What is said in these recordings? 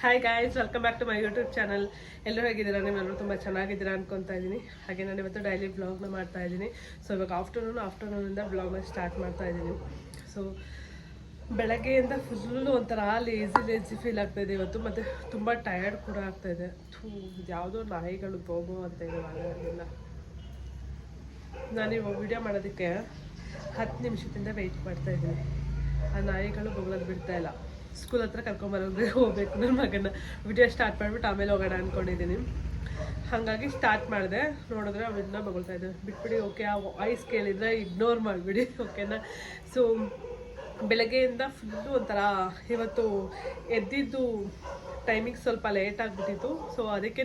Hi guys welcome back to my YouTube channel ಎಲ್ಲರೂ ಹೇಗಿದ್ದೀರಾ? ನೀವೆಲ್ಲರೂ ತುಂಬ ಚೆನ್ನಾಗಿದ್ದೀರಾ ಅನ್ಕೊತಾ ಇದ್ದೀನಿ. ಹಾಗೆ ನಾನು ಇವತ್ತು ಡೈಲಿ ಬ್ಲಾಗ್ನ ಮಾಡ್ತಾ ಇದ್ದೀನಿ. ಸೊ ಇವಾಗ ಆಫ್ಟರ್ನೂನ್ ಆಫ್ಟರ್ನೂನಿಂದ ಬ್ಲಾಗ್ನ ಸ್ಟಾರ್ಟ್ ಮಾಡ್ತಾ ಇದ್ದೀನಿ. ಸೊ ಬೆಳಗ್ಗೆಯಿಂದ ಫುಲ್ಲು ಒಂಥರ ಲೇಜಿ ಲೇಜಿ ಫೀಲ್ ಆಗ್ತಾಯಿದೆ ಇವತ್ತು. ಮತ್ತು ತುಂಬ ಟಯರ್ಡ್ ಕೂಡ ಆಗ್ತಾಯಿದೆ ಥೂ ಯಾವುದೋ ನಾಯಿಗಳು ಹೋಗೋ ಅಂತ ಇವಾಗ ನಾನು ಇವಾಗ ವಿಡಿಯೋ ಮಾಡೋದಕ್ಕೆ ಹತ್ತು ನಿಮಿಷದಿಂದ ವೆಯ್ಟ್ ಮಾಡ್ತಾ ಇದ್ದೀನಿ. ಆ ನಾಯಿಗಳು ಬೊಗಳೋದು ಬಿಡ್ತಾ ಇಲ್ಲ. ಸ್ಕೂಲ್ ಹತ್ರ ಕರ್ಕೊಂಬರೋದ್ರೆ ಹೋಗ್ಬೇಕು. ನನ್ನ ಮಗನ ವಿಡಿಯೋ ಸ್ಟಾರ್ಟ್ ಮಾಡಿಬಿಟ್ಟು ಆಮೇಲೆ ಹೋಗೋಣ ಅಂದ್ಕೊಂಡಿದ್ದೀನಿ ಹಾಗಾಗಿ ಸ್ಟಾರ್ಟ್ ಮಾಡಿದೆ. ನೋಡಿದ್ರೆ ಅವನ್ನ ಬಗೊಳ್ತಾ ಇದ್ದೆ. ಬಿಟ್ಬಿಡಿ ಓಕೆ ಆ ವಾಯ್ಸ್ ಕೇಳಿದರೆ ಇಗ್ನೋರ್ ಮಾಡಿಬಿಡಿ ಓಕೆನಾ ಸೊ ಬೆಳಗ್ಗೆಯಿಂದ ಫುಲ್ಲು ಒಂಥರ ಇವತ್ತು ಎದ್ದಿದ್ದು ಟೈಮಿಂಗ್ ಸ್ವಲ್ಪ ಲೇಟ್ ಆಗಿಬಿಟ್ಟಿತ್ತು. ಸೊ ಅದಕ್ಕೆ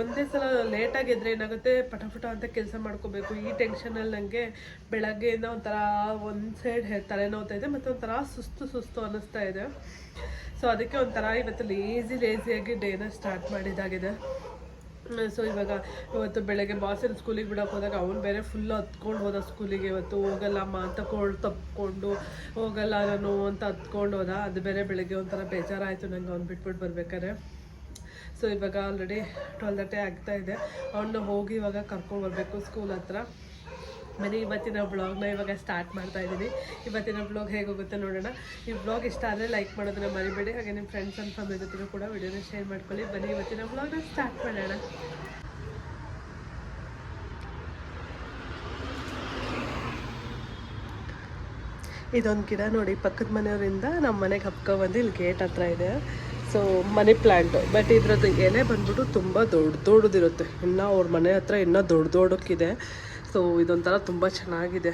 ಒಂದೇ ಸಲ ಲೇಟಾಗಿ ಎದ್ರೆ ಏನಾಗುತ್ತೆ ಪಟಪಟ ಅಂತ ಕೆಲಸ ಮಾಡ್ಕೋಬೇಕು. ಈ ಟೆನ್ಷನಲ್ಲಿ ನನಗೆ ಬೆಳಗ್ಗೆಯಿಂದ ಒಂಥರ ಒಂದು ಸೈಡ್ ತಲೆನೋವ್ತಾ ಇದೆ, ಮತ್ತು ಒಂಥರ ಸುಸ್ತು ಸುಸ್ತು ಅನ್ನಿಸ್ತಾ ಇದೆ. ಸೊ ಅದಕ್ಕೆ ಒಂಥರ ಇವತ್ತು ಲೇಸಿ ಲೇಸಿಯಾಗಿ ಡೇನ ಸ್ಟಾರ್ಟ್ ಮಾಡಿದಾಗಿದೆ ಸೊ ಇವಾಗ ಇವತ್ತು ಬೆಳಗ್ಗೆ ಬಾಸಿನ ಸ್ಕೂಲಿಗೆ ಬಿಡೋಕೆ ಹೋದಾಗ ಅವ್ನು ಬೇರೆ ಫುಲ್ ಹತ್ಕೊಂಡು ಹೋದ ಸ್ಕೂಲಿಗೆ ಇವತ್ತು ಹೋಗಲ್ಲಮ್ಮ ಅಂತ ಕೋಳ್ ತಪ್ಕೊಂಡು, ಹೋಗಲ್ಲ ನಾನು ಅಂತ ಹತ್ಕೊಂಡು ಹೋದ. ಅದು ಬೇರೆ ಬೆಳಗ್ಗೆ ಒಂಥರ ಬೇಜಾರಾಯಿತು ನಂಗೆ ಅವ್ನು ಬಿಟ್ಬಿಟ್ಟು ಬರ್ಬೇಕಾದ್ರೆ. ಸೊ ಇವಾಗ ಆಲ್ರೆಡಿ ಟ್ವೆಲ್ ತರ್ಟಿ ಆಗ್ತಾ ಇದೆ. ಅವನ್ನ ಹೋಗಿ ಇವಾಗ ಕರ್ಕೊಂಡ್ಬರ್ಬೇಕು ಸ್ಕೂಲ್ ಹತ್ರ. ಬನ್ನಿ ಇವತ್ತಿನ ಬ್ಲಾಗ್ನ ಇವಾಗ ಸ್ಟಾರ್ಟ್ ಮಾಡ್ತಾ ಇದ್ದೀನಿ. ಇವತ್ತಿನ ಬ್ಲಾಗ್ ಹೇಗೆ ಹೋಗುತ್ತೆ ನೋಡೋಣ. ಈ ಬ್ಲಾಗ್ ಇಷ್ಟ ಆದರೆ ಲೈಕ್ ಮಾಡೋದನ್ನ ಮರಿಬೇಡಿ. ಹಾಗೆ ನಿಮ್ಮ ಫ್ರೆಂಡ್ಸ್ ಆ್ಯಂಡ್ ಫ್ಯಾಮಿಲಿ ಜೊತೆ ಕೂಡ ವಿಡಿಯೋನ ಶೇರ್ ಮಾಡ್ಕೊಳ್ಳಿ. ಬನ್ನಿ ಇವತ್ತಿನ ಬ್ಲಾಗ್ನ ಸ್ಟಾರ್ಟ್ ಮಾಡೋಣ. ಇದೊಂದು ಗಿಡ ನೋಡಿ, ಪಕ್ಕದ ಮನೆಯವರಿಂದ ನಮ್ಮ ಮನೆಗೆ ಹಬ್ಕ ಬಂದು ಇಲ್ಲಿ ಗೇಟ್ ಹತ್ರ ಇದೆ. ಸೊ ಮನಿ ಪ್ಲ್ಯಾಂಟು ಬಟ್ ಇದ್ರದ್ದು ಎಲೆ ಬಂದ್ಬಿಟ್ಟು ತುಂಬ ದೊಡ್ಡ ದೊಡ್ಡದಿರುತ್ತೆ. ಇನ್ನೂ ಅವ್ರ ಮನೆ ಹತ್ರ ಇನ್ನೂ ದೊಡ್ಡ ದೊಡ್ಡಕ್ಕಿದೆ. ಸೊ ಇದೊಂಥರ ತುಂಬ ಚೆನ್ನಾಗಿದೆ.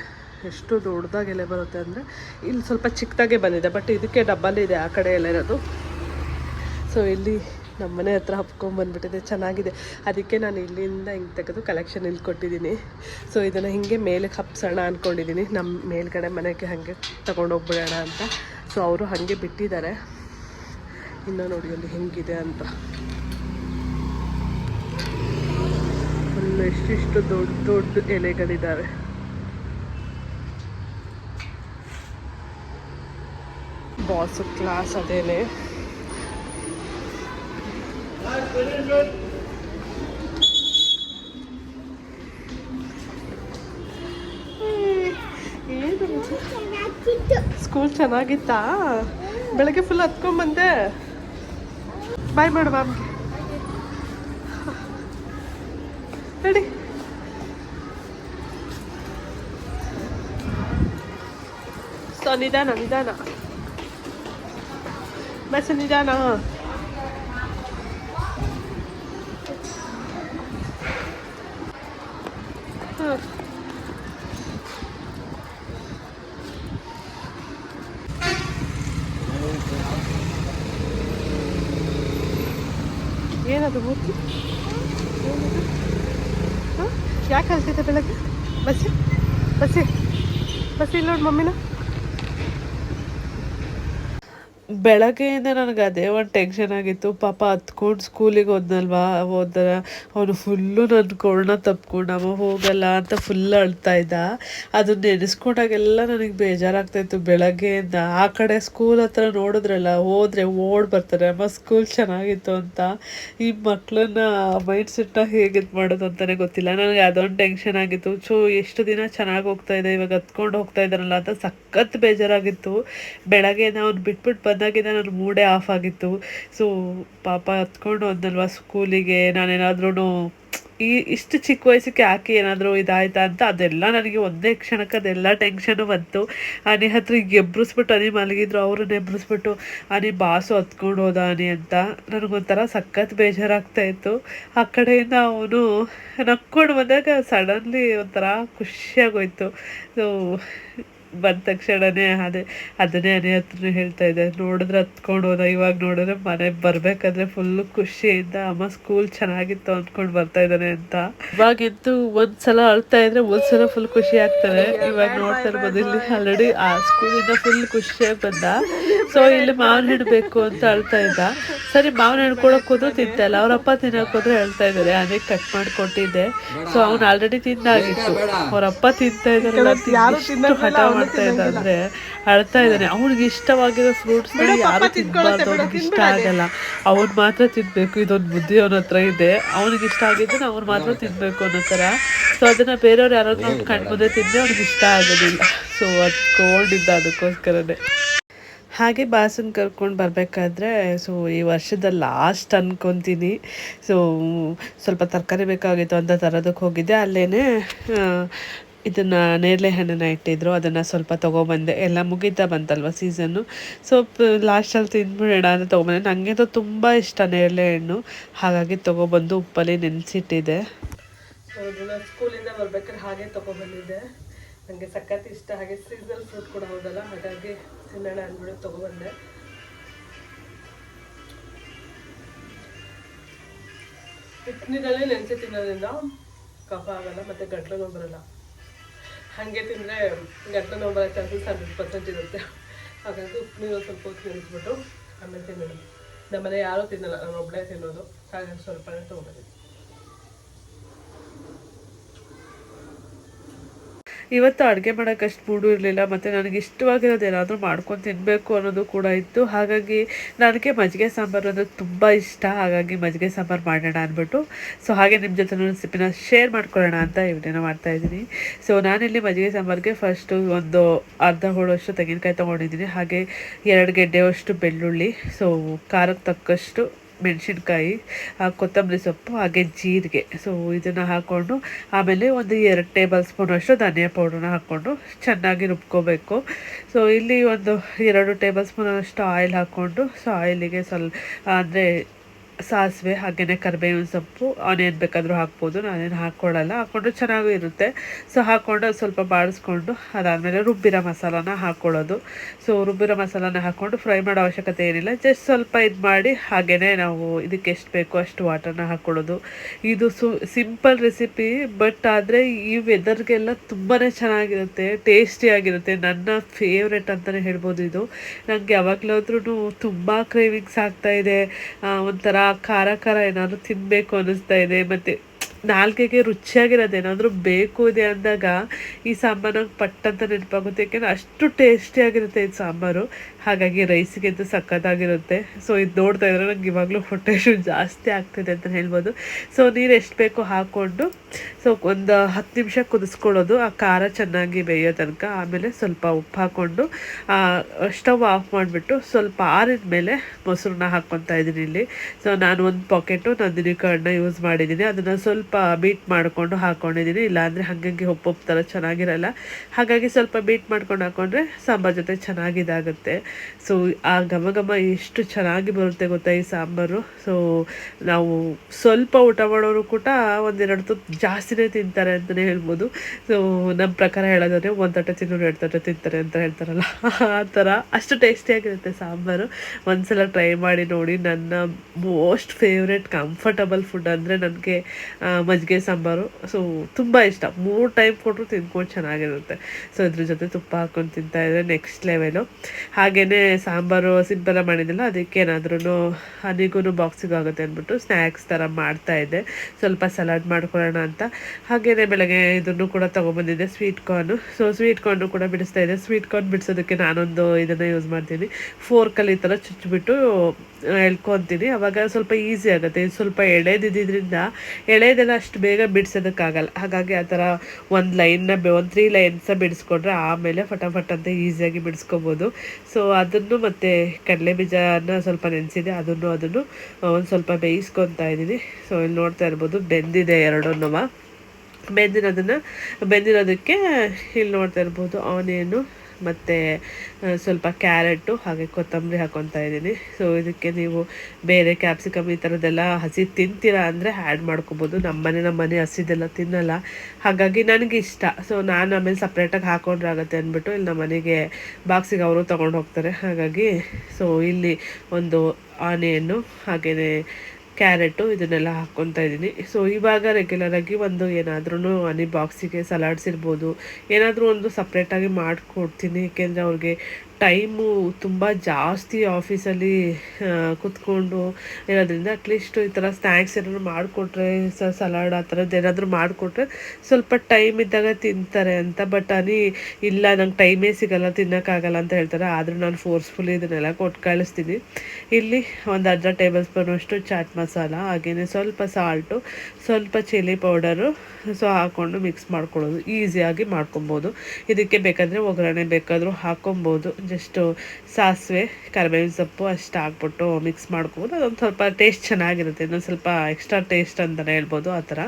ಎಷ್ಟು ದೊಡ್ಡದಾಗಿ ಎಲೆ ಬರುತ್ತೆ ಅಂದರೆ ಇಲ್ಲಿ ಸ್ವಲ್ಪ ಚಿಕ್ಕದಾಗೆ ಬಂದಿದೆ ಬಟ್ ಇದಕ್ಕೆ ಡಬ್ಬಲ್ ಇದೆ ಆ ಕಡೆ ಎಲ್ಲ ಇರೋದು. ಸೊ ಇಲ್ಲಿ ನಮ್ಮ ಮನೆ ಹತ್ರ ಹಪ್ಕೊಂಡ್ಬಂದ್ಬಿಟ್ಟಿದೆ ಚೆನ್ನಾಗಿದೆ. ಅದಕ್ಕೆ ನಾನು ಇಲ್ಲಿಂದ ಹಿಂಗೆ ತೆಗೆದು ಕಲೆಕ್ಷನ್ ಇಲ್ಲಿ ಕೊಟ್ಟಿದ್ದೀನಿ. ಸೊ ಇದನ್ನು ಹಿಂಗೆ ಮೇಲಕ್ಕೆ ಹಪ್ಸೋಣ ಅಂದ್ಕೊಂಡಿದ್ದೀನಿ ನಮ್ಮ ಮೇಲ್ಗಡೆ ಮನೆಗೆ ಹಾಗೆ ತಗೊಂಡೋಗ್ಬಿಡೋಣ ಅಂತ. ಸೊ ಅವರು ಹಾಗೆ ಬಿಟ್ಟಿದ್ದಾರೆ. ಇನ್ನೂ ನೋಡಿ ಅಲ್ಲಿ ಹೆಂಗಿದೆ ಅಂತ. ಫುಲ್ ಎಷ್ಟಿಷ್ಟು ದೊಡ್ಡ ದೊಡ್ಡ ಎಲೆಗಳಿದ್ದಾವೆ ಬಾಸು ಕ್ಲಾಸ್ ಅದೇನೆ. ಸ್ಕೂಲ್ ಚೆನ್ನಾಗಿತ್ತಾ? ಬೆಳಗ್ಗೆ ಫುಲ್ ಹತ್ಕೊಂಡ್ಬಂದೆ ಬಾಯ್ ಮಾಡು ಮ್ಯಾಮ್ಗೆ ರೆಡಿ ಸೊ ನಿಧಾನ ನಿಧಾನ ಬಸ್ ನಿಧಾನ ಹಾಂ ಏನದು ಮೂರ್ತಿ ಯಾಕೆ ಕಳ್ಸಿದ್ದೆ ಬೆಳಗ್ಗೆ? ಬಸ್ಸಿ? ಬಸ್ಸಿ? ಬಸ್ಸಿ ಇಲ್ಲ ನೋಡಿ ಮಮ್ಮಿನ? ಬೆಳಗ್ಗೆಯಿಂದ ನನಗೆ ಅದೇ ಒಂದು ಟೆನ್ಷನ್ ಆಗಿತ್ತು. ಪಾಪ ಹತ್ಕೊಂಡು ಸ್ಕೂಲಿಗೆ ಹೋದ್ನಲ್ವಾ? ಹೋದ ಅವನು ಫುಲ್ಲು ನನ್ನ ಕೊರೋನಾ ತಪ್ಕೊಂಡು ಹೋಗಲ್ಲ ಅಂತ ಫುಲ್ ಅಳ್ತಾ ಇದ್ದ. ಅದನ್ನ ನೆನೆಸ್ಕೊಂಡಾಗೆಲ್ಲ ನನಗೆ ಬೇಜಾರಾಗ್ತಾಯಿತ್ತು. ಬೆಳಗ್ಗೆಯಿಂದ ಆ ಕಡೆ ಸ್ಕೂಲ್ ಹತ್ರ ನೋಡಿದ್ರಲ್ಲ, ಹೋದರೆ ಓಡ್ ಬರ್ತಾರೆ. ಅಮ್ಮ ಸ್ಕೂಲ್ ಚೆನ್ನಾಗಿತ್ತು ಅಂತ. ಈ ಮಕ್ಕಳನ್ನ ಮೈಂಡ್ ಸೆಟ್ನ ಹೇಗೆ ಮಾಡೋದು ಅಂತಲೇ ಗೊತ್ತಿಲ್ಲ. ನನಗೆ ಅದೊಂದು ಟೆನ್ಷನ್ ಆಗಿತ್ತು. ಸೊ ಎಷ್ಟು ದಿನ ಚೆನ್ನಾಗಿ ಹೋಗ್ತಾ ಇದೆ ಇವಾಗ ಹತ್ಕೊಂಡು ಹೋಗ್ತಾ ಇದ್ದಾರಲ್ಲ ಅಂತ ಸಖತ್ ಬೇಜಾರಾಗಿತ್ತು. ಬೆಳಗ್ಗೆಯಿಂದ ಅವ್ನು ಬಿಟ್ಬಿಟ್ಟು ಬಂದಾಗಿಂದ ನನ್ನ ಮೂಡೇ ಆಫ್ ಆಗಿತ್ತು. ಸೊ ಪಾಪ ಹತ್ಕೊಂಡು ಹೋದಲ್ವಾ ಸ್ಕೂಲಿಗೆ ನಾನೇನಾದ್ರೂ ಈ ಇಷ್ಟು ಚಿಕ್ಕ ವಯಸ್ಸಿಗೆ ಯಾಕೆ ಏನಾದರೂ ಇದಾಯ್ತಾ ಅಂತ ಅದೆಲ್ಲ ನನಗೆ ಒಂದೇ ಕ್ಷಣಕ್ಕೆ ಅದೆಲ್ಲ ಟೆನ್ಷನು ಬಂತು. ಅನಿ ಹತ್ರ ಈಗ ಎಬ್ರಿಸ್ಬಿಟ್ಟು ಅನಿ ಮಲಗಿದ್ರು, ಅವ್ರನ್ನ ಎಬ್ಬರಿಸ್ಬಿಟ್ಟು ಅನಿ ಬಾಸು ಹತ್ಕೊಂಡು ಹೋದ ಅನಿ ಅಂತ. ನನಗೊಂಥರ ಸಖತ್ ಬೇಜಾರಾಗ್ತಾ ಇತ್ತು. ಆ ಕಡೆಯಿಂದ ಅವನು ನಕ್ಕೊಂಡು ಬಂದಾಗ ಸಡನ್ಲಿ ಒಂಥರ ಖುಷಿಯಾಗೋಯ್ತು. ಸೊ ಬಂದ ತಕ್ಷಣನೇ ಅದೇ ಅದನ್ನೇ ಅನೇ ಹತ್ರ ಹೇಳ್ತಾ ಇದ್ದೆ. ನೋಡಿದ್ರೆ ಹತ್ಕೊಂಡು ಹೋದ ಇವಾಗ ನೋಡಿದ್ರೆ ಮನೆಗೆ ಬರಬೇಕಾದ್ರೆ ಫುಲ್ಲು ಖುಷಿಯಿಂದ ಅಮ್ಮ ಸ್ಕೂಲ್ ಚೆನ್ನಾಗಿತ್ತು ಅಂದ್ಕೊಂಡು ಬರ್ತಾ ಇದ್ದಾನೆ ಅಂತ. ಇವಾಗಿದ್ದು ಒಂದ್ಸಲ ಅಳ್ತಾ ಇದ್ರೆ ಒಂದ್ಸಲ ಫುಲ್ ಖುಷಿ ಆಗ್ತಾರೆ ಇವಾಗ ನೋಡ್ತಾ ಇರ್ಬೋದು ಇಲ್ಲಿ ಆಲ್ರೆಡಿ ಆ ಸ್ಕೂಲಿಂದ ಫುಲ್ ಖುಷಿಯಾಗಿ ಬಂದ. ಸೊ ಇಲ್ಲಿ ಮಾವಿನ ಬೇಕು ಅಂತ ಅಳ್ತಾ ಇದ್ದ. ಸರಿ ಮಾವನ ಹಣ್ಕೊಳಕ್ ಹೋದ್ರು ತಿಂತಲ್ಲ. ಅವ್ರಪ್ಪ ತಿನ್ನಕ್ ಹೋದ್ರೆ ಹೇಳ್ತಾ ಇದಾರೆ. ಅದೇ ಕಟ್ ಮಾಡ್ಕೊಟ್ಟಿದ್ದೆ. ಸೊ ಅವ್ನು ಆಲ್ರೆಡಿ ತಿಂದಾಗಿತ್ತು. ಅವ್ರಪ್ಪ ತಿಂತಾ ಇದಾರೆ. ಹಠ ಮಾಡ್ತಾ ಇದ್ದ ಅಂದ್ರೆ ಹೇಳ್ತಾ ಇದ್ದಾನೆ ಅವ್ನಿಗೆ ಇಷ್ಟವಾಗಿರೋ ಫ್ರೂಟ್ಸ್ ಯಾರು ತಿನ್ಬಾರ್ದು. ಅವ್ನಿಗೆ ಇಷ್ಟ ಆಗಲ್ಲ. ಅವ್ನು ಮಾತ್ರ ತಿನ್ಬೇಕು. ಇದೊಂದು ಬುದ್ಧಿ ಅವನ ಹತ್ರ ಇದೆ. ಅವ್ನಿಗೆ ಇಷ್ಟ ಆಗಿದ್ದು ಅವ್ನು ಮಾತ್ರ ತಿನ್ಬೇಕು ಅನ್ನೋ ತರ ಸೊ ಅದನ್ನ ಬೇರೆಯವ್ರು ಯಾರಾದ್ರೂ ಅವ್ನು ಕಣ್ಮುಂದೆ ತಿಂದ್ರೆ ಅವ್ನಿಗೆ ಇಷ್ಟ ಆಗೋದಿಲ್ಲ. ಸೊ ಅದು ಇದ್ದ ಅದಕ್ಕೋಸ್ಕರನೇ. ಹಾಗೆ ಬಾಸನ್ ಕರ್ಕೊಂಡು ಬರಬೇಕಾದ್ರೆ ಸೊ ಈ ವರ್ಷದ ಲಾಸ್ಟ್ ಅನ್ಕೊತೀನಿ. ಸೊ ಸ್ವಲ್ಪ ತರಕಾರಿ ಬೇಕಾಗಿತ್ತು ಅಂತ ತರೋದಕ್ಕೆ ಹೋಗಿದ್ದೆ. ಅಲ್ಲೇ ಇದನ್ನು ನೇರಳೆ ಹಣ್ಣನ್ನು ಇಟ್ಟಿದ್ರು. ಅದನ್ನು ಸ್ವಲ್ಪ ತೊಗೊಬಂದೆ. ಎಲ್ಲ ಮುಗಿತಾ ಬಂತಲ್ವ ಸೀಸನ್ನು ಸೊ ಲಾಸ್ಟಲ್ಲಿ ತಿಂದ್ಬಿಡೋಣ ಅಂತ ತೊಗೊಬಂದೆ. ನನಗೆ ತುಂಬ ಇಷ್ಟ ನೇರಳೆ ಹಣ್ಣು. ಹಾಗಾಗಿ ತೊಗೊಬಂದು ಉಪ್ಪಲ್ಲಿ ನೆನೆಸಿಟ್ಟಿದೆ ಸ್ಕೂಲಿಂದ ಬರ್ಬೇಕಾದ್ರೆ ಹಾಗೆ ತೊಗೊಬಂದಿದ್ದೆ. ನನಗೆ ಸಖತ್ ಇಷ್ಟ. ಹಾಗೆ ಸೀಸನ್ ಫ್ರೂಟ್ ಕೂಡ ಹೌದಲ್ಲ? ಹಾಗಾಗಿ ತಿನ್ನೋಣ ಅಂದ್ಬಿಟ್ಟು ತೊಗೊಬಂದೆ ಹಿಟ್ಟಿನಲ್ಲಿ ನೆನೆಸಿ ತಿನ್ನೋದ್ರಿಂದ ಕಫ ಆಗಲ್ಲ, ಮತ್ತು ಗಂಟ್ಲು ನೋವು ಬರಲ್ಲ. ಹಾಗೆ ತಿಂದರೆ ಗಂಟ್ಲು ನೋವು ಬರೋ ಚಾನ್ಸಸ್ ಹಂಡ್ರೆಡ್ ಪರ್ಸೆಂಟ್ ಇರುತ್ತೆ. ಹಾಗಾಗಿ ಉಪ್ಪು ನೀರು ಸ್ವಲ್ಪ ಹೊತ್ತು ನೆನೆಸ್ಬಿಟ್ಟು ಆಮೇಲೆ ತಿನ್ನೋಣ. ನಮ್ಮನೆ ಯಾರೂ ತಿನ್ನಲ್ಲ ನಾನು ಒಬ್ಬಳೇ ತಿನ್ನೋದು. ಹಾಗಾಗಿ ಸ್ವಲ್ಪನೇ ತೊಗೊಂಡಿದ್ದೀನಿ ಇವತ್ತು ಅಡುಗೆ ಮಾಡೋಕ್ಕೆ ಅಷ್ಟು ಮೂಡು ಇರಲಿಲ್ಲ, ಮತ್ತು ನನಗೆ ಇಷ್ಟವಾಗಿರೋದು ಏನಾದರೂ ಮಾಡ್ಕೊಂಡು ತಿನ್ನಬೇಕು ಅನ್ನೋದು ಕೂಡ ಇತ್ತು. ಹಾಗಾಗಿ ನನಗೆ ಮಜ್ಜಿಗೆ ಸಾಂಬಾರು ಅಂದರೆ ತುಂಬ ಇಷ್ಟ. ಹಾಗಾಗಿ ಮಜ್ಜಿಗೆ ಸಾಂಬಾರು ಮಾಡೋಣ ಅಂದ್ಬಿಟ್ಟು. ಸೊ ಹಾಗೆ ನಿಮ್ಮ ಜೊತೆ ರೆಸಿಪಿನ ಶೇರ್ ಮಾಡ್ಕೊಳ್ಳೋಣ ಅಂತ ಇವನೇನೋ ಮಾಡ್ತಾಯಿದ್ದೀನಿ ಸೊ ನಾನಿಲ್ಲಿ ಮಜ್ಜಿಗೆ ಸಾಂಬಾರಿಗೆ ಫಸ್ಟು ಒಂದು ಅರ್ಧ ಹೋಳಷ್ಟು ತೆಂಗಿನಕಾಯಿ ತೊಗೊಂಡಿದ್ದೀನಿ. ಹಾಗೆ ಎರಡು ಗೆಡ್ಡೆಯಷ್ಟು ಬೆಳ್ಳುಳ್ಳಿ. ಸೊ ಖಾರಕ್ಕೆ ತಕ್ಕಷ್ಟು ಮೆಣಸಿನ್ಕಾಯಿ ಕೊತ್ತಂಬರಿ ಸೊಪ್ಪು, ಹಾಗೆ ಜೀರಿಗೆ. ಸೊ ಇದನ್ನು ಹಾಕ್ಕೊಂಡು ಆಮೇಲೆ ಒಂದು ಎರಡು ಟೇಬಲ್ ಸ್ಪೂನ್ ಅಷ್ಟು ಧನಿಯಾ ಪೌಡ್ರನ್ನ ಹಾಕ್ಕೊಂಡು ಚೆನ್ನಾಗಿ ರುಬ್ಕೋಬೇಕು. ಸೊ ಇಲ್ಲಿ ಒಂದು ಎರಡು ಟೇಬಲ್ ಸ್ಪೂನ್ ಅಷ್ಟು ಆಯಿಲ್ ಹಾಕ್ಕೊಂಡು ಸೊ ಆಯಿಲಿಗೆ ಸ್ವಲ್ಪ, ಅಂದರೆ ಸಾಸಿವೆ ಹಾಗೆಯೇ ಕರಿಬೇವಿನ ಸೊಪ್ಪು ಆನಿಯನ್ ಬೇಕಾದರೂ ಹಾಕ್ಬೋದು. ನಾನೇನು ಹಾಕ್ಕೊಳ್ಳಲ್ಲ ಹಾಕ್ಕೊಂಡ್ರೆ ಚೆನ್ನಾಗೂ ಇರುತ್ತೆ. ಸೊ ಹಾಕ್ಕೊಂಡು ಸ್ವಲ್ಪ ಬಾಡಿಸ್ಕೊಂಡು ಅದಾದಮೇಲೆ ರುಬ್ಬಿರೋ ಮಸಾಲಾನ ಹಾಕ್ಕೊಳ್ಳೋದು ಸೊ ರುಬ್ಬಿರೋ ಮಸಾಲಾನ ಹಾಕ್ಕೊಂಡು ಫ್ರೈ ಮಾಡೋ ಅವಶ್ಯಕತೆ ಏನಿಲ್ಲ. ಜಸ್ಟ್ ಸ್ವಲ್ಪ ಇದು ಮಾಡಿ ಹಾಗೆಯೇ ನಾವು ಇದಕ್ಕೆ ಎಷ್ಟು ಬೇಕೋ ಅಷ್ಟು ವಾಟರ್ನ ಹಾಕ್ಕೊಳ್ಳೋದು ಇದು ಸು ಸಿಂಪಲ್ ರೆಸಿಪಿ ಬಟ್ ಆದರೆ ಈ ವೆದರ್ಗೆಲ್ಲ ತುಂಬಾ ಚೆನ್ನಾಗಿರುತ್ತೆ. ಟೇಸ್ಟಿಯಾಗಿರುತ್ತೆ ನನ್ನ ಫೇವ್ರೆಟ್ ಅಂತಲೇ ಹೇಳ್ಬೋದು ಇದು. ನನಗೆ ಯಾವಾಗಲಾದ್ರೂ ತುಂಬ ಕ್ರೇವಿಂಗ್ಸ್ ಆಗ್ತಾಯಿದೆ ಒಂಥರ ಖಾರ ಖಾರ ಏನಾದರೂ ತಿನ್ನಬೇಕು ಅನ್ನಿಸ್ತಾ ಇದೆ, ಮತ್ತು ನಾಲ್ಕೆಗೆ ರುಚಿಯಾಗಿರೋದು ಏನಾದರೂ ಬೇಕು ಇದೆ ಅಂದಾಗ ಈ ಸಾಂಬಾರು ಪಟ್ ಅಂತ ನೆನಪಾಗುತ್ತೆ, ಯಾಕೆಂದರೆ ಅಷ್ಟು ಟೇಸ್ಟಿಯಾಗಿರುತ್ತೆ ಇದು ಸಾಂಬಾರು. ಹಾಗಾಗಿ ರೈಸಿಗೆ ಸಖತ್ತಾಗಿರುತ್ತೆ. ಸೊ ಇದು ನೋಡ್ತಾ ಇದ್ರೆ ನಂಗೆ ಇವಾಗಲೂ ಹೊಟ್ಟೆ ಜಾಸ್ತಿ ಆಗ್ತಿದೆ ಅಂತ ಹೇಳ್ಬೋದು. ಸೊ ನೀರು ಎಷ್ಟು ಬೇಕೋ ಹಾಕ್ಕೊಂಡು ಸೊ ಒಂದು ಹತ್ತು ನಿಮಿಷ ಕುದಿಸ್ಕೊಳ್ಳೋದು, ಆ ಖಾರ ಚೆನ್ನಾಗಿ ಬೇಯೋ ತನಕ, ಆಮೇಲೆ ಸ್ವಲ್ಪ ಉಪ್ಪು ಹಾಕ್ಕೊಂಡು ಸ್ಟವ್ ಆಫ್ ಮಾಡಿಬಿಟ್ಟು ಸ್ವಲ್ಪ ಆರಿದ ಮೇಲೆ ಮೊಸರನ್ನ ಹಾಕ್ಕೊತಾ ಇದ್ದೀನಿ ಇಲ್ಲಿ. ಸೊ ನಾನು ಒಂದು ಪಾಕೆಟು ನಂದಿನಿ ಕಾರ್ಡನ್ನ ಯೂಸ್ ಮಾಡಿದ್ದೀನಿ. ಅದನ್ನು ಸ್ವಲ್ಪ ಬೀಟ್ ಮಾಡಿಕೊಂಡು ಹಾಕ್ಕೊಂಡಿದ್ದೀನಿ ಇಲ್ಲಾಂದರೆ ಹಾಗಾಗಿ ಉಪ್ಪು ಥರ ಚೆನ್ನಾಗಿರಲ್ಲ. ಹಾಗಾಗಿ ಸ್ವಲ್ಪ ಬೀಟ್ ಮಾಡ್ಕೊಂಡು ಹಾಕ್ಕೊಂಡ್ರೆ ಸಾಂಬಾರು ಜೊತೆ ಚೆನ್ನಾಗಿದಾಗುತ್ತೆ. ಸೊ ಆ ಘಮ ಘಮ ಎಷ್ಟು ಚೆನ್ನಾಗಿ ಬರುತ್ತೆ ಗೊತ್ತಾ ಈ ಸಾಂಬಾರು? ಸೊ ನಾವು ಸ್ವಲ್ಪ ಊಟ ಮಾಡೋರು ಕೂಡ ಒಂದೆರಡು ತುತ್ತು ಜಾಸ್ತಿನೇ ತಿಂತಾರೆ ಅಂತಲೇ ಹೇಳ್ಬೋದು. ಸೊ ನಮ್ಮ ಪ್ರಕಾರ ಹೇಳೋದಾದ್ರೆ ಒಂದು ತಟ್ಟೆ ತಿನ್ನೋರು ಎರಡು ತಟ್ಟೆ ತಿಂತಾರೆ ಅಂತ ಹೇಳ್ತಾರಲ್ಲ. ಆ ಥರ ಅಷ್ಟು ಟೇಸ್ಟಿಯಾಗಿರುತ್ತೆ ಸಾಂಬಾರು. ಒಂದ್ಸಲ ಟ್ರೈ ಮಾಡಿ ನೋಡಿ ನನ್ನ ಮೋಸ್ಟ್ ಫೇವ್ರೆಟ್ ಕಂಫರ್ಟಬಲ್ ಫುಡ್ ಅಂದರೆ ನನಗೆ ಮಜ್ಜಿಗೆ ಸಾಂಬಾರು. ಸೊ ತುಂಬ ಇಷ್ಟ. ಮೂರು ಟೈಮ್ ಕೊಟ್ಟರು ತಿನ್ಕೊಂಡು ಚೆನ್ನಾಗಿರುತ್ತೆ. ಸೊ ಇದ್ರ ಜೊತೆ ತುಪ್ಪ ಹಾಕ್ಕೊಂಡು ತಿಂತಾಯಿದ್ರೆ ನೆಕ್ಸ್ಟ್ ಲೆವೆಲು ಹಾಗೆಯೇ ಸಾಂಬಾರು ಸಿಂಪಲ್ ಮಾಡಿದ್ದಿಲ್ಲ ಅದಕ್ಕೆ ಏನಾದ್ರೂ ಹನಿಗೂ ಬಾಕ್ಸಿಗೆ ಆಗುತ್ತೆ ಅಂದ್ಬಿಟ್ಟು ಸ್ನ್ಯಾಕ್ಸ್ ಥರ ಮಾಡ್ತಾಯಿದ್ದೆ ಸ್ವಲ್ಪ ಸಲಾಡ್ ಮಾಡ್ಕೊಳ್ಳೋಣ ಅಂತ. ಹಾಗೆಯೇ ಬೆಳಗ್ಗೆ ಇದನ್ನು ಕೂಡ ತೊಗೊಬಂದಿದ್ದೆ sweet corn so sweet corn ಕೂಡ ಬಿಡಿಸ್ತಾ ಇದೆ ಸ್ವೀಟ್ ಕಾರ್ನ್ ಬಿಡಿಸೋದಕ್ಕೆ ನಾನೊಂದು ಇದನ್ನು ಯೂಸ್ ಮಾಡ್ತೀನಿ. ಫೋರ್ಕಲ್ಲಿ ಈ ಥರ ಚುಚ್ಚಿಬಿಟ್ಟು ಎಳ್ಕೊತೀನಿ. ಅವಾಗ ಸ್ವಲ್ಪ ಈಸಿ ಆಗುತ್ತೆ. ಸ್ವಲ್ಪ ಎಳೆದಿದ್ದರಿಂದ ಎಳೆದೆಲ್ಲ ಅಷ್ಟು ಬೇಗ ಬಿಡಿಸೋದಕ್ಕಾಗಲ್ಲ. ಹಾಗಾಗಿ ಆ ಥರ ಒಂದು ಲೈನ್ನ ಒಂದು ತ್ರೀ ಲೈನ್ಸ ಬಿಡಿಸ್ಕೊಂಡ್ರೆ ಆಮೇಲೆ ಫಟಾಫಟ್ ಅಂತ ಈಸಿಯಾಗಿ ಬಿಡಿಸ್ಕೊಬೋದು. ಸೊ ಅದನ್ನು ಮತ್ತು ಕಡಲೆ ಬೀಜನ ಸ್ವಲ್ಪ ನೆನೆಸಿದೆ. ಅದನ್ನು ಅದನ್ನು ಒಂದು ಸ್ವಲ್ಪ ಬೇಯಿಸ್ಕೊತಾ ಇದ್ದೀನಿ. ಸೊ ಇಲ್ಲಿ ನೋಡ್ತಾ ಇರ್ಬೋದು, ಬೆಂದಿದೆ ಎರಡನ್ನೂ ಬೆಂದಿರೋದನ್ನು, ಬೆಂದಿರೋದಕ್ಕೆ ಇಲ್ಲಿ ನೋಡ್ತಾ ಇರ್ಬೋದು ಆನಿಯನ್ನು, ಮತ್ತು ಸ್ವಲ್ಪ ಕ್ಯಾರೆಟು, ಹಾಗೆ ಕೊತ್ತಂಬರಿ ಹಾಕ್ಕೊತಾ ಇದ್ದೀನಿ. ಸೊ ಇದಕ್ಕೆ ನೀವು ಬೇರೆ ಕ್ಯಾಪ್ಸಿಕಮ್ ಈ ಥರದ್ದೆಲ್ಲ ಹಸಿ ತಿಂತೀರಾ ಅಂದರೆ ಆ್ಯಡ್ ಮಾಡ್ಕೊಬೋದು. ನಮ್ಮನೆ ನಮ್ಮನೆ ಹಸಿದೆಲ್ಲ ತಿನ್ನಲ್ಲ. ಹಾಗಾಗಿ ನನಗೆ ಇಷ್ಟ. ಸೊ ನಾನು ಆಮೇಲೆ ಸಪ್ರೇಟಾಗಿ ಹಾಕೊಂಡ್ರೆ ಆಗುತ್ತೆ ಅಂದ್ಬಿಟ್ಟು ಇಲ್ಲಿ ನಮ್ಮ ಮನೆಗೆ ಬಾಕ್ಸಿಗೆ ಅವರು ತೊಗೊಂಡು ಹೋಗ್ತಾರೆ. ಹಾಗಾಗಿ ಸೊ ಇಲ್ಲಿ ಒಂದು ಆನೆಯನ್ನು ಹಾಗೆಯೇ ಕ್ಯಾರೆಟು ಇದನ್ನೆಲ್ಲ ಹಾಕ್ಕೊತಾ ಇದ್ದೀನಿ. ಸೊ ಇವಾಗ ರೆಗ್ಯುಲರಾಗಿ ಒಂದು ಏನಾದ್ರೂ ಅನಿ ಬಾಕ್ಸಿಗೆ ಸಲಾಡ್ಸ್ ಇರ್ಬೋದು. ಏನಾದರೂ ಒಂದು ಸಪ್ರೇಟಾಗಿ ಮಾಡಿಕೊಡ್ತೀನಿ. ಏಕೆಂದರೆ ಅವ್ರಿಗೆ ಟೈಮು ತುಂಬ ಜಾಸ್ತಿ ಆಫೀಸಲ್ಲಿ ಕುತ್ಕೊಂಡು, ಇರೋದ್ರಿಂದ ಅಟ್ಲೀಸ್ಟ್ ಈ ಥರ ಸ್ನ್ಯಾಕ್ಸ್ ಏನಾದ್ರು ಮಾಡಿಕೊಟ್ರೆ ಸಲಾಡ್ ಆ ಥರದ್ದು ಏನಾದರೂ ಮಾಡಿಕೊಟ್ರೆ ಸ್ವಲ್ಪ ಟೈಮ್ ಇದ್ದಾಗ ತಿಂತಾರೆ ಅಂತ. ಬಟ್ ಅನಿ ಇಲ್ಲ, ನಂಗೆ ಟೈಮೇ ಸಿಗಲ್ಲ, ತಿನ್ನೋಕ್ಕಾಗಲ್ಲ ಅಂತ ಹೇಳ್ತಾರೆ. ಆದರೂ ನಾನು ಫೋರ್ಸ್ಫುಲಿ ಇದನ್ನೆಲ್ಲ ಕೊಟ್ಟು ಕಳಿಸ್ತೀನಿ ಇಲ್ಲಿ ಒಂದು ಅರ್ಧ ಟೇಬಲ್ ಸ್ಪೂನಷ್ಟು ಚಾಟ್ ಮಸಾಲ ಹಾಗೆಯೇ ಸ್ವಲ್ಪ ಸಾಲ್ಟು ಸ್ವಲ್ಪ ಚಿಲ್ಲಿ ಪೌಡರು ಸೊ ಹಾಕ್ಕೊಂಡು ಮಿಕ್ಸ್ ಮಾಡ್ಕೊಳ್ಳೋದು. ಈಸಿಯಾಗಿ ಮಾಡ್ಕೊಬೋದು. ಇದಕ್ಕೆ ಬೇಕಾದರೆ ಒಗ್ಗರಣೆ ಬೇಕಾದರೂ ಹಾಕ್ಕೊಬೋದು ಜಸ್ಟು ಸಾಸಿವೆ, ಕರಿಬೇವಿನ ಸೊಪ್ಪು ಅಷ್ಟು ಹಾಕ್ಬಿಟ್ಟು ಮಿಕ್ಸ್ ಮಾಡ್ಕೊಬೋದು. ಅದೊಂದು ಸ್ವಲ್ಪ ಟೇಸ್ಟ್ ಚೆನ್ನಾಗಿರುತ್ತೆ. ಇನ್ನೊಂದು ಸ್ವಲ್ಪ ಎಕ್ಸ್ಟ್ರಾ ಟೇಸ್ಟ್ ಅಂತಲೇ ಹೇಳ್ಬೋದು ಆ ಥರ.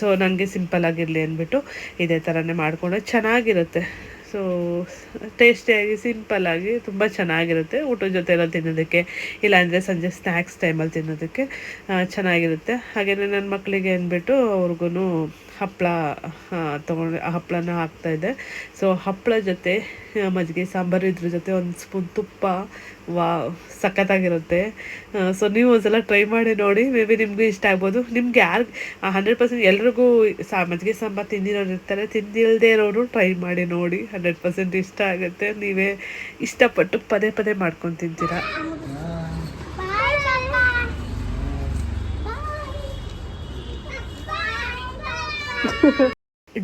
ಸೊ ನನಗೆ ಸಿಂಪಲ್ ಆಗಿರಲಿ ಅಂದ್ಬಿಟ್ಟು ಇದೇ ಥರನೇ ಮಾಡಿಕೊಂಡ್ರೆ ಚೆನ್ನಾಗಿರುತ್ತೆ. ಸೊ ಟೇಸ್ಟಿಯಾಗಿ ಸಿಂಪಲ್ಲಾಗಿ ತುಂಬ ಚೆನ್ನಾಗಿರುತ್ತೆ. ಊಟದ ಜೊತೆ ಎಲ್ಲ ತಿನ್ನೋದಕ್ಕೆ, ಇಲ್ಲಾಂದರೆ ಸಂಜೆ ಸ್ನ್ಯಾಕ್ಸ್ ಟೈಮಲ್ಲಿ ತಿನ್ನೋದಕ್ಕೆ ಚೆನ್ನಾಗಿರುತ್ತೆ. ಹಾಗೆಯೇ ನನ್ನ ಮಕ್ಕಳಿಗೆ ಅಂದ್ಬಿಟ್ಟು ಅವ್ರಿಗೂ ಹಪ್ಪಳ ತೊಗೊಂಡು ಹಪ್ಪಳನ ಹಾಕ್ತಾಯಿದ್ದೆ ಸೊ ಹಪ್ಪಳ ಜೊತೆ ಮಜ್ಜಿಗೆ, ಸಾಂಬಾರು ಇದ್ರ ಜೊತೆ ಒಂದು ಸ್ಪೂನ್ ತುಪ್ಪ, ವಾ, ಸಖತ್ತಾಗಿರುತ್ತೆ. ಸೊ ನೀವು ಒಂದ್ಸಲ ಟ್ರೈ ಮಾಡಿ ನೋಡಿ ಮೇ ಬಿ ನಿಮಗೂ ಇಷ್ಟ ಆಗ್ಬೋದು. ನಿಮ್ಗೆ ಯಾರು ಹಂಡ್ರೆಡ್ ಪರ್ಸೆಂಟ್ ಎಲ್ರಿಗೂ ಸಾ, ಮಜ್ಜಿಗೆ, ಸಾಂಬಾರು ತಿಂದಿರೋರು ಇರ್ತಾರೆ. ತಿಂದಿಲ್ಲದೆ ಇರೋರು ಟ್ರೈ ಮಾಡಿ ನೋಡಿ. ಹಂಡ್ರೆಡ್ ಪರ್ಸೆಂಟ್ ಇಷ್ಟ ಆಗುತ್ತೆ. ನೀವೇ ಇಷ್ಟಪಟ್ಟು ಪದೇ ಪದೇ ಮಾಡ್ಕೊಂಡು ತಿಂತೀರಾ.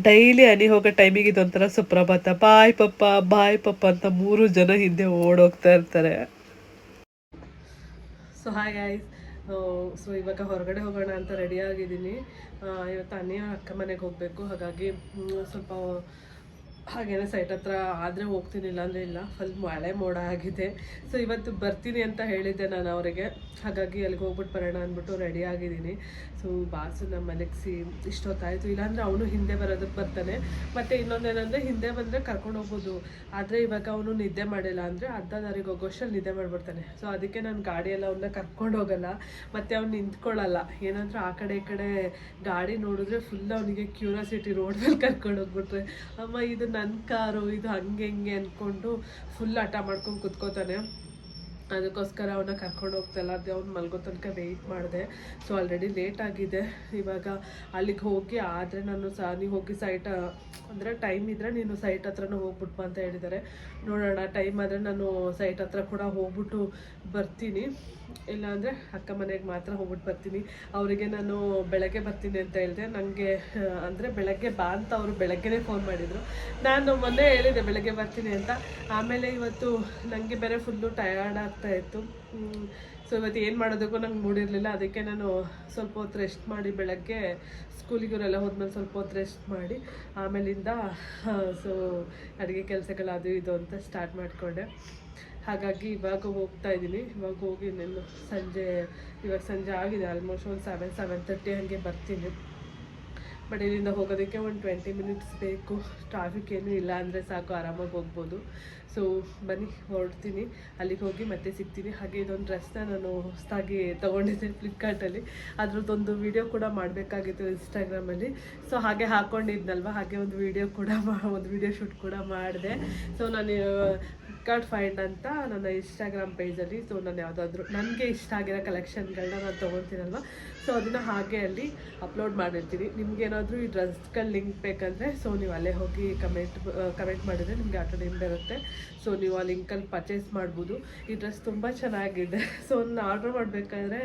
ಡೈಲಿ ಹನಿ ಹೋಗೋ ಟೈಮಿಗೆ ಇದೊಂಥರ ಸುಪ್ರಭಾತ. ಬಾಯ್ ಪಪ್ಪ ಬಾಯ್ ಪಪ್ಪ ಅಂತ ಮೂರು ಜನ ಹಿಂದೆ ಓಡೋಗ್ತಾ ಇರ್ತಾರೆ. ಸೊ ಹಾಯ್ ಗಾಯ್ಸ್ ಸೊ ಇವಾಗ ಹೊರಗಡೆ ಹೋಗೋಣ ಅಂತ ರೆಡಿ ಆಗಿದ್ದೀನಿ. ಇವತ್ತು ಅನಿಯ ಅಕ್ಕ ಮನೆಗೆ ಹೋಗಬೇಕು. ಹಾಗಾಗಿ ಸ್ವಲ್ಪ ಹಾಗೇನೆ ಸೈಟ್ ಹತ್ರ ಆದರೆ ಹೋಗ್ತೀನಿ, ಇಲ್ಲಾಂದರೆ ಇಲ್ಲ. ಫುಲ್ ಮಳೆ ಮೋಡ ಆಗಿದೆ. ಸೊ ಇವತ್ತು ಬರ್ತೀನಿ ಅಂತ ಹೇಳಿದ್ದೆ ನಾನು ಅವರಿಗೆ. ಹಾಗಾಗಿ ಅಲ್ಲಿಗೆ ಹೋಗ್ಬಿಟ್ಟು ಬರೋಣ ಅಂದ್ಬಿಟ್ಟು ರೆಡಿ ಆಗಿದ್ದೀನಿ. ಸೊ ಬಾಸು ನಮ್ಮ ಮಲಗಿಸಿ ಇಷ್ಟೊತ್ತಾಯಿತು ಇಲ್ಲಾಂದರೆ ಅವನು ಹಿಂದೆ ಬರೋದಕ್ಕೆ ಬರ್ತಾನೆ. ಮತ್ತು ಇನ್ನೊಂದೇನೆಂದರೆ ಹಿಂದೆ ಬಂದರೆ ಕರ್ಕೊಂಡು ಹೋಗ್ಬೋದು. ಆದರೆ ಇವಾಗ ಅವನು ನಿದ್ದೆ ಮಾಡಿಲ್ಲ ಅಂದರೆ ಅರ್ಧ ದಾರಿಗೆ ಹೋಗೋಷ್ಟಲ್ಲಿ ನಿದ್ದೆ ಮಾಡಿಬಿಡ್ತಾನೆ. ಸೊ ಅದಕ್ಕೆ ನಾನು ಗಾಡಿಯೆಲ್ಲ ಅವನ್ನ ಕರ್ಕೊಂಡು ಹೋಗಲ್ಲ. ಮತ್ತು ಅವ್ನು ನಿಂತ್ಕೊಳ್ಳಲ್ಲ ಏನಂದ್ರೆ ಆ ಕಡೆ ಈ ಕಡೆ ಗಾಡಿ ನೋಡಿದ್ರೆ ಫುಲ್ ಅವನಿಗೆ ಕ್ಯೂರಿಯಾಸಿಟಿ ರೋಡ್ ಮೇಲೆ ಕರ್ಕೊಂಡು ಹೋಗ್ಬಿಟ್ರೆ. ಅಮ್ಮ, ಇದು ನನ್ನ ಕಾರು, ಇದು ಹಂಗೆ ಹಿಂಗೆ ಅಂದ್ಕೊಂಡು ಫುಲ್ ಹಠ ಮಾಡ್ಕೊಂಡು ಕುತ್ಕೋತಾನೆ. ಅದಕ್ಕೋಸ್ಕರ ಅವನ್ನ ಕರ್ಕೊಂಡು ಹೋಗ್ತಾಯಿಲ್ಲ ಅದೇ ಅವ್ನು ಮಲ್ಗೋ ತನಕ ವೆಯ್ಟ್ ಮಾಡಿದೆ. ಸೊ ಆಲ್ರೆಡಿ ಲೇಟ್ ಆಗಿದೆ. ಇವಾಗ ಅಲ್ಲಿಗೆ ಹೋಗಿ, ಆದರೆ ನಾನು ಸಹ ನೀವು ಹೋಗಿ ಸೈಟ್ ಅಂದರೆ ಟೈಮ್ ಇದ್ದರೆ ನೀನು ಸೈಟ್ ಹತ್ರನೂ ಹೋಗ್ಬಿಟ್ಟು ಅಂತ ಹೇಳಿದ್ದಾರೆ ನೋಡೋಣ ಟೈಮ್ ಆದರೆ ನಾನು ಸೈಟ್ ಹತ್ರ ಕೂಡ ಹೋಗ್ಬಿಟ್ಟು ಬರ್ತೀನಿ. ಇಲ್ಲಾಂದರೆ ಅಕ್ಕ ಮನೆಗೆ ಮಾತ್ರ ಹೋಗ್ಬಿಟ್ಟು ಬರ್ತೀನಿ. ಅವರಿಗೆ ನಾನು ಬೆಳಗ್ಗೆ ಬರ್ತೀನಿ ಅಂತ ಹೇಳಿದೆ. ನನಗೆ ಅಂದರೆ ಬೆಳಗ್ಗೆ ಬಾ ಅಂತ ಅವರು ಬೆಳಗ್ಗೆನೇ ಫೋನ್ ಮಾಡಿದರು. ನಾನು ಮೊನ್ನೆ ಹೇಳಿದೆ ಬೆಳಗ್ಗೆ ಬರ್ತೀನಿ ಅಂತ. ಆಮೇಲೆ ಇವತ್ತು ನನಗೆ ಬೇರೆ ಫುಲ್ಲು ಟಯರ್ಡ್ ಆಗ್ತಾ ಇತ್ತು. ಸೊ ಇವತ್ತು ಏನು ಮಾಡೋದಕ್ಕೂ ನಂಗೆ ಮೂಡಿರಲಿಲ್ಲ ಅದಕ್ಕೆ ನಾನು ಸ್ವಲ್ಪ ಹೊತ್ತು ರೆಸ್ಟ್ ಮಾಡಿ ಬೆಳಗ್ಗೆ ಸ್ಕೂಲಿಗೆ ಇವರೆಲ್ಲ ಹೋದ್ಮೇಲೆ ಸ್ವಲ್ಪ ಹೊತ್ತು ರೆಸ್ಟ್ ಮಾಡಿ, ಆಮೇಲಿಂದ ಸೊ ಅಡುಗೆ ಕೆಲಸಗಳು ಅದು ಇದು ಅಂತ ಸ್ಟಾರ್ಟ್ ಮಾಡಿಕೊಂಡೆ. ಹಾಗಾಗಿ ಇವಾಗ ಹೋಗ್ತಾ ಇದ್ದೀನಿ. ಇವಾಗ ಹೋಗಿ ಇನ್ನೇನು ಸಂಜೆ, ಇವಾಗ ಸಂಜೆ ಆಗಿದೆ ಆಲ್ಮೋಸ್ಟ್ ಒಂದು ಸೆವೆನ್ ಸೆವೆನ್ ತರ್ಟಿ ಹಾಗೆ ಬರ್ತೀನಿ. ಬಟ್ ಇಲ್ಲಿಂದ ಹೋಗೋದಕ್ಕೆ ಒಂದು ಟ್ವೆಂಟಿ ಮಿನಿಟ್ಸ್ ಬೇಕು. ಟ್ರಾಫಿಕ್ ಏನೂ ಇಲ್ಲ ಅಂದರೆ ಸಾಕು, ಆರಾಮಾಗಿ ಹೋಗ್ಬೋದು. ಸೊ ಬನ್ನಿ, ಹೊರಡ್ತೀನಿ. ಅಲ್ಲಿಗೆ ಹೋಗಿ ಮತ್ತೆ ಸಿಗ್ತೀನಿ. ಹಾಗೆ ಇದೊಂದು ಡ್ರೆಸ್ನ ನಾನು ಹೊಸದಾಗಿ ತೊಗೊಂಡಿದ್ದೆ ಫ್ಲಿಪ್ಕಾರ್ಟಲ್ಲಿ ಅದ್ರದ್ದೊಂದು ವಿಡಿಯೋ ಕೂಡ ಮಾಡಬೇಕಾಗಿತ್ತು ಇನ್ಸ್ಟಾಗ್ರಾಮಲ್ಲಿ ಸೊ ಹಾಗೆ ಹಾಕ್ಕೊಂಡಿದ್ನಲ್ವ ಹಾಗೆ ಒಂದು ವಿಡಿಯೋ ಕೂಡ ಒಂದು ವಿಡಿಯೋ ಶೂಟ್ ಕೂಡ ಮಾಡಿದೆ. ಸೊ ನಾನು ಫ್ಲಿಪ್ಕಾರ್ಟ್ ಫೈಂಡ್ ಅಂತ ನನ್ನ ಇನ್ಸ್ಟಾಗ್ರಾಮ್ ಪೇಜಲ್ಲಿ ಸೊ ನಾನು ಯಾವುದಾದ್ರೂ, ನನಗೆ ಇಷ್ಟ ಆಗಿರೋ ಕಲೆಕ್ಷನ್ಗಳನ್ನ ನಾನು ತೊಗೊತೀನಲ್ವ? ಸೊ ಅದನ್ನು ಹಾಗೆ ಅಲ್ಲಿ ಅಪ್ಲೋಡ್ ಮಾಡಿರ್ತೀನಿ. ನಿಮ್ಗೇನಾದರೂ ಈ ಡ್ರೆಸ್ಗಳ ಲಿಂಕ್ ಬೇಕಂದರೆ ಸೊ ನೀವು ಅಲ್ಲೇ ಹೋಗಿ ಕಮೆಂಟ್ ಕಮೆಂಟ್ ಮಾಡಿದರೆ ನಿಮಗೆ ಆಟೋ ನೇಮ್ ಬರುತ್ತೆ. ಸೊ ನೀವು ಆ ಲಿಂಕಲ್ಲಿ ಪರ್ಚೇಸ್ ಮಾಡ್ಬೋದು. ಈ ಡ್ರೆಸ್ ತುಂಬ ಚೆನ್ನಾಗಿದೆ. ಸೊ ನಾನು ಆರ್ಡ್ರ್ ಮಾಡಬೇಕಾದ್ರೆ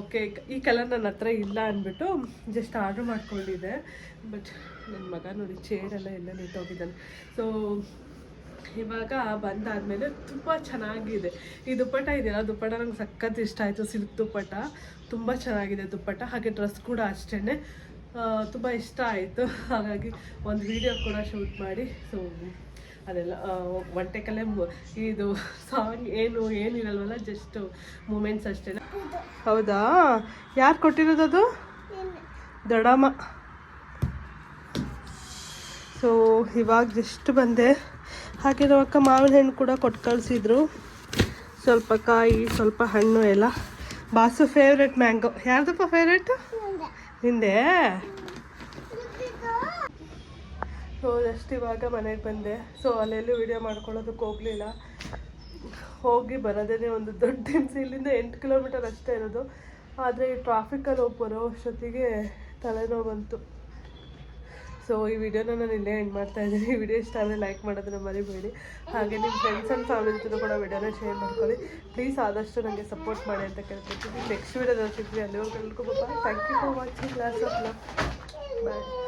ಓಕೆ ಈ ಕಲರ್ ನನ್ನ ಹತ್ರ ಇಲ್ಲ ಅಂದ್ಬಿಟ್ಟು ಜಸ್ಟ್ ಆರ್ಡ್ರ್ ಮಾಡ್ಕೊಂಡಿದ್ದೆ. ಬಟ್ ನನ್ನ ಮಗ ನೋಡಿ ಚೇರೆಲ್ಲ ಎಲ್ಲ ನೀಟೋಗಿದ್ದಾನೆ ಸೊ ಇವಾಗ ಬಂದಾದಮೇಲೆ ತುಂಬ ಚೆನ್ನಾಗಿದೆ. ಈ ದುಪ್ಪಟ ಇದೆಯಲ್ಲ ದುಪ್ಪಟ ನಂಗೆ ಸಖತ್ ಇಷ್ಟ ಆಯಿತು. ಸಿಲ್ಕ್ ದುಪ್ಪಟ ತುಂಬ ಚೆನ್ನಾಗಿದೆ ದುಪ್ಪಟ ಹಾಗೆ ಡ್ರೆಸ್ ಕೂಡ ಅಷ್ಟೇ ತುಂಬ ಇಷ್ಟ ಆಯಿತು. ಹಾಗಾಗಿ ಒಂದು ವಿಡಿಯೋ ಕೂಡ ಶೂಟ್ ಮಾಡಿ. ಸೊ ಅದೆಲ್ಲ ಒನ್ ಟೇಕಲ್ಲೇ ಇದು ಸಾಂಗ್ ಏನು, ಏನಿರಲ್ವಲ್ಲ ಜಸ್ಟ್ ಮೂಮೆಂಟ್ಸ್ ಅಷ್ಟೇ. ಹೌದಾ? ಯಾರು ಕೊಟ್ಟಿರೋದು ಅದು? ದೊಡಮ್ಮ ಸೊ ಇವಾಗ ಜಸ್ಟ್ ಬಂದೆ. ಹಾಗೆ ನಮ್ಮ ಅಕ್ಕ ಮಾವಿನ ಹಣ್ಣು ಕೂಡ ಕೊಟ್ಟು ಕಳಿಸಿದ್ರು. ಸ್ವಲ್ಪ ಕಾಯಿ, ಸ್ವಲ್ಪ ಹಣ್ಣು ಎಲ್ಲ. ಬಾಸು ಫೇವ್ರೆಟ್ ಮ್ಯಾಂಗೋ ಯಾರ್ದಪ್ಪ ಫೇವ್ರೆಟ್ ನಿಂದೆ? ಸೊ ಜಸ್ಟ್ ಇವಾಗ ಮನೆಗೆ ಬಂದೆ. ಸೊ ಅಲ್ಲೆಲ್ಲೂ ವಿಡಿಯೋ ಮಾಡ್ಕೊಳ್ಳೋದಕ್ಕೆ ಹೋಗಲಿಲ್ಲ. ಹೋಗಿ ಬರೋದೇ ಒಂದು ದೊಡ್ಡ ಹಿಂಸೆ ಇಲ್ಲಿಂದ ಎಂಟು ಕಿಲೋಮೀಟರ್ ಅಷ್ಟೇ ಇರೋದು. ಆದರೆ ಈ ಟ್ರಾಫಿಕಲ್ಲಿ ಹೋಗಿ ಬರೋ ಅಷ್ಟೊತ್ತಿಗೆ ತಲೆನೋವು ಬಂತು. ಸೊ ಈ ವಿಡಿಯೋನ ನಾನು ಇಲ್ಲೇ ಎಂಡ್ ಮಾಡ್ತಾ ಇದ್ದೀನಿ. ಈ ವಿಡಿಯೋ ಇಷ್ಟ ಆದರೆ ಲೈಕ್ ಮಾಡೋದನ್ನ ಮರಿಬೇಡಿ. ಹಾಗೆ ನಿಮ್ಮ ಫ್ರೆಂಡ್ಸ್ ಆ್ಯಂಡ್ ಫ್ಯಾಮಿಲಿ ಜೊತೆ ಕೂಡ ವಿಡಿಯೋನ ಶೇರ್ ಮಾಡ್ಕೊಳ್ಳಿ. ಪ್ಲೀಸ್ ಆದಷ್ಟು ನನಗೆ ಸಪೋರ್ಟ್ ಮಾಡಿ ಅಂತ ಕೇಳ್ತಿದ್ದೀನಿ ನೆಕ್ಸ್ಟ್ ವಿಡಿಯೋದಲ್ಲಿ ಸಿಗ್ತೀವಿ ಅಲ್ಲಿವರೆಗೂ thank you for watching class of love bye